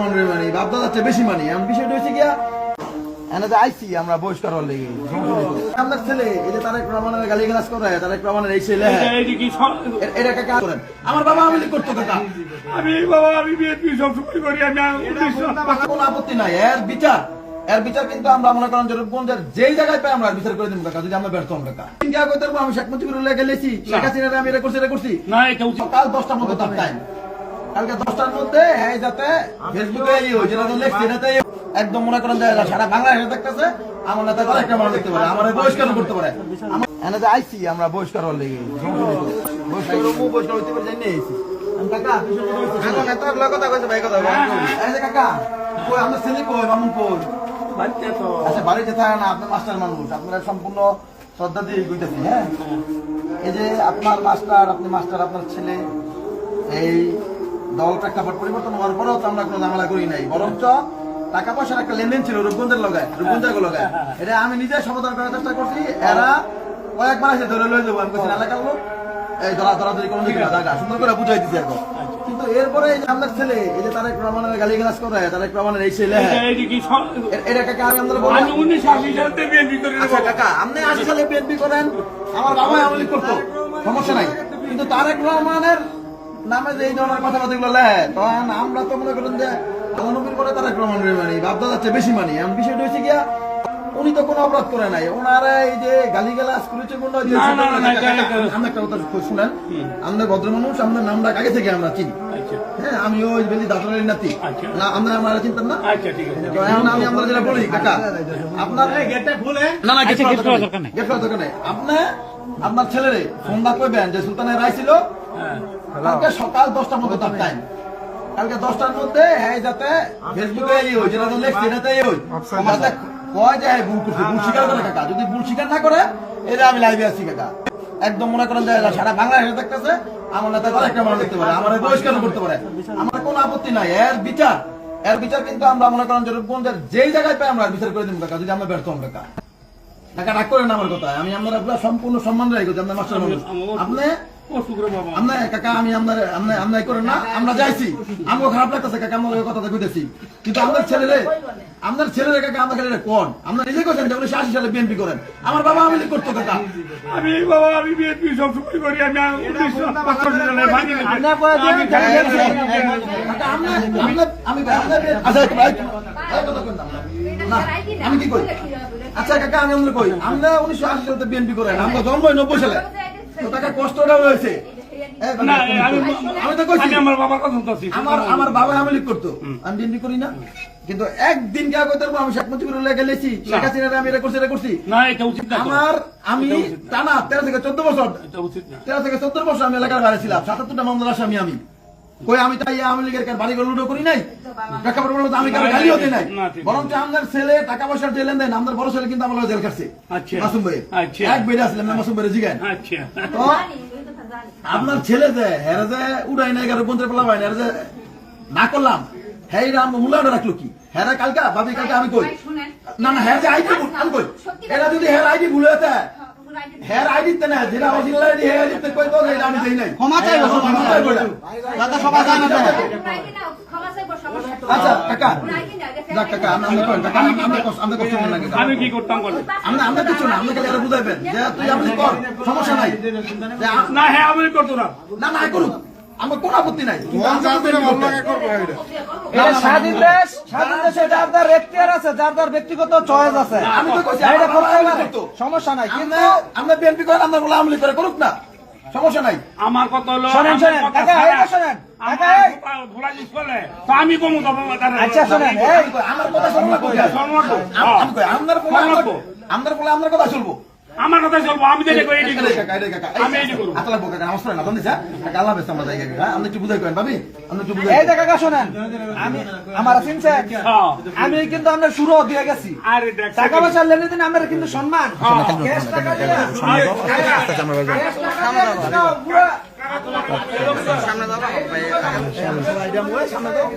মানি চেয়ে বেশি মানি। এমন বিষয়টা হয়েছে গিয়া আমরা বহিষ্কার হওয়ার লেগে। আপনার ছেলে এই যে তারেক রহমানের গালি গালাজ করে তারেক রহমানের এই ছেলে হ্যাঁ। এটা করেন? আমার বাবা আমি করতো কাকা আমি বাবা আমি বিএনপি সবসময় করি আমি কোনো আপত্তি নাই এর বিচার। এর বিচার কিন্তু আমরা মনে করেন যে যেই জায়গায় পাই আমরা বিচার করে দিব কাকা যদি আমরা ব্যর্থ কাকা। ইন্ডিয়া কইতে আমি শেখ মুজিবুর লেগে শেখ হাসিনার আমি এটা করছি এটা করছি। না উচিত। দশটার মধ্যে টাইম কালকে দশটার মধ্যে হ্যাঁ যাতে ফেসবুকে এই ওই যেটা তো লেখছি এটাতে একদম মনে করেন যে সারা বাংলাদেশে দেখতেছে আমার নেতা একটা মানুষ দেখতে পারে আমার বহিষ্কার করতে পারে। আমার- এনে যে আইসি আমরা বহিষ্কার হওয়ার লেগে বহিষ্কার বহিষ্কার হইতে পারে জানি আইসি। কাকা পিছনে বসে ছিলাম। আমার নেতার লগে কথা কইছে ভাই কথা এই যে কাকা কই আমরা ছেলে কই মামুন কই? আচ্ছা বাড়িতে থাকে না আপনি মাস্টার মানুষ আপনারা সম্পূর্ণ শ্রদ্ধা দিয়ে কইতেছি হ্যাঁ। এই যে আপনার মাস্টার আপনি মাস্টার আপনার ছেলে এই দল প্রেক্ষাপট পরিবর্তন হওয়ার পরেও তো আমরা কোনো ঝামেলা করি নাই। বরঞ্চ টাকা পয়সার একটা লেনদেন ছিল রূপগঞ্জের লগায় রূপগঞ্জের লগায় এটা আমি নিজে সমাধান করার চেষ্টা করছি। এরা কয়েকবার এসে ধরে লয়ে যাব। আমি বলছি এলাকার লোক এই ধরা ধরাধরি কোনো দিকে জায়গা সুন্দর করে বুঝাই দিচ্ছি এখন। কিন্তু এরপরে এই যে আপনার ছেলে এই যে তারেক রহমানের গালি গালাজ করে তারেক রহমানের এই ছেলে এটা কি সব- এ- এটা কাকা আমি আপনাদের আমি উনিশশো আশি সালতে বিএনপি করি আচ্ছা কাকা আপনি আশি সালে বিএনপি করেন আমার বাবা আমলি করতো সমস্যা নাই। কিন্তু তারেক রহমানের নামে যে এই ধরনের কথাবার্তা গুলো লেয় তখন আমরা তো মনে করেন যে নবীর পরে তারেক রহমান রে মানি চেয়ে বেশি মানি। এমন বিষয়টা হয়েছে গিয়া উনি তো কোনো অপরাধ করে নাই। ওনারা এই যে করেছে কোন আমরা একটা কথা শুনেন। আমাদের ভদ্র মানুষ আমাদের নামটা আগে থেকে আমরা চিনি। আচ্ছা। হ্যাঁ আমি ওই বেলি নাতি। আচ্ছা। না আমরা আমরা চিনতাম না। আচ্ছা ঠিক আছে। তো এখন আমি আমরা যেটা বলি কাকা আপনার না না গেট খোলার দরকার নেই। গেট খোলার দরকার নেই। আপনি আপনার ছেলেরে ফোন যে সুলতানের রায় ছিল কালকে সকাল দশটার মধ্যে তার টাইম কালকে দশটার মধ্যে হ্যাঁ যাতে ফেসবুকে এই যেটা তো লেখছি এটাতে এই ওই কয় যে হ্যাঁ, ভুল করছে ভুল স্বীকার করে কাকা যদি ভুল স্বীকার না করে এটা আমি লাইভে আছি কাকা। একদম মনে করেন যে সারা বাংলাদেশে দেখতেছে আমার নেতা একটা মানুষ দেখতে পারে আমার বহিষ্কার করতে পারে। আমার কোনো আপত্তি নাই এর বিচার। এর বিচার কিন্তু আমরা মনে করেন যেই জায়গায় পাই আমরা বিচার করে দিব কাকা যদি আমরা ব্যর্থ হন কাকা। টাকা রাগ করেন না আমার কথা আমি আপনার আপনার সম্পূর্ণ সম্মান রাখি আপনার মাস্টার মানুষ আপনি ও শুক্র বাবা আমরা কাকা আমি আপনার আপনার আপনার করেন না আমরা যাইছি আমাকে খারাপ লাগতেছে কাকা আমরা কথাটা কইতেছি কিন্তু আপনার ছেলেরে আপনার ছেলেরে কাকা আমরা খালি কোন আপনার নিজে করছেন যে উনিশশো আশি সালে বিএনপি করেন আমার বাবা আমি করতো কাকা আমি বাবা আমি বিএনপি করি আমি উনিশশো করে। আচ্ছা কি কই আচ্ছা কাকা আমি আপনার কই? আমরা উনিশশো আশি সালে বিএনপি করেন আমরা জন্ম নব্বই সালে। তো টাকা কষ্টটা হয়েছে। আমি তো কইছি। আমার কথা আমার আমার বাবা আমি লিখ করতো। আমি বিএনপি করি না। কিন্তু একদিন কে আগে আমি শেখ মুজিবুর লেগে গেলেছি শেখ হাসিনার আমি এটা করছি এটা করছি? না এটা উচিত না আমার আমি টানা তেরো থেকে চোদ্দ বছর তেরো থেকে চোদ্দ বছর আমি এলাকার বাইরে ছিলাম। সাতাত্তরটা মামলার আসামি আমি। কই আমি তাই আওয়ামী লীগের কার বাড়ি লুডো করি নাই? প্রেক্ষাপট বলতে আমি কারও গালিও দিই নাই? না, ঠিক আছে। বরং আমাদের ছেলে টাকা পয়সার যে লেনদেন আমাদের বড় ছেলে কিন্তু আমার জেল কাটছে আচ্ছা। মাসুম ভাই আচ্ছা। এক বেড়ে আসলাম না মাসুম ভাই জিগান আচ্ছা। তো আপনার ছেলে যে হেরা যে উড়াই নাই বন্ধের পেলা ভাই হেরা যে না করলাম হ্যাঁ রাম মুলাটা রাখল কি? হেরা কালকা ভাবি কালকা আমি কই? না না হ্যাঁ যে আইডি আমি কই? এরা যদি হের আইডি ভুলে যেতে হের আইডিতে না যেটা অরিজিনাল আইডি হের আইডি কই তো এটা আমি দেই নাই। ক্ষমা চাইব, ক্ষমা চাইব এটা। সবাই জানে যে- আচ্ছা কাকা। যাক কাকা কষ্ট কষ্ট আমি কি করতাম বলো? আমরা আমরা কিছু না আমরা খালি বুঝাইবেন যে তুই আপনি কর সমস্যা নাই। না হ্যাঁ আমি করতো না। না না করুক। আমার কোনো আপত্তি নাই। স্বাধীন দেশ স্বাধীন দেশে যার যার এখতিয়ার আছে যার যার ব্যক্তিগত চয়েস আছে। আমি তো। সমস্যা নাই কিন্তু আমরা বিএনপি করেন আমরা বলে আমলি করে করুক না। সমস্যা নাই। আমার কথা হলো শোনেন, শোনেন, শোনেন, আমি কমু তারা আচ্ছা শোনেন আমার কথা শুনব শোনবো শোনবো কথা শুনব। আমার কথা চলবো আমি করব। আতলা বোকা না, স্যার। কাকা, আল্লাহ আমরা যাই কাকা। আপনি একটু বুঝাই করেন, ভাবি? আপনি একটু বুঝাই এই কাকা শোনেন আমি আমার হ্যাঁ। আমি কিন্তু আমরা শুরু দিয়ে গেছি। আরে দেখ টাকা পয়সা লেনে দিন আমরা কিন্তু সম্মান। ক্যাশ টাকা দিয়ে। পুরা সামনে দাও, সামনে দাও, সামনে দাও।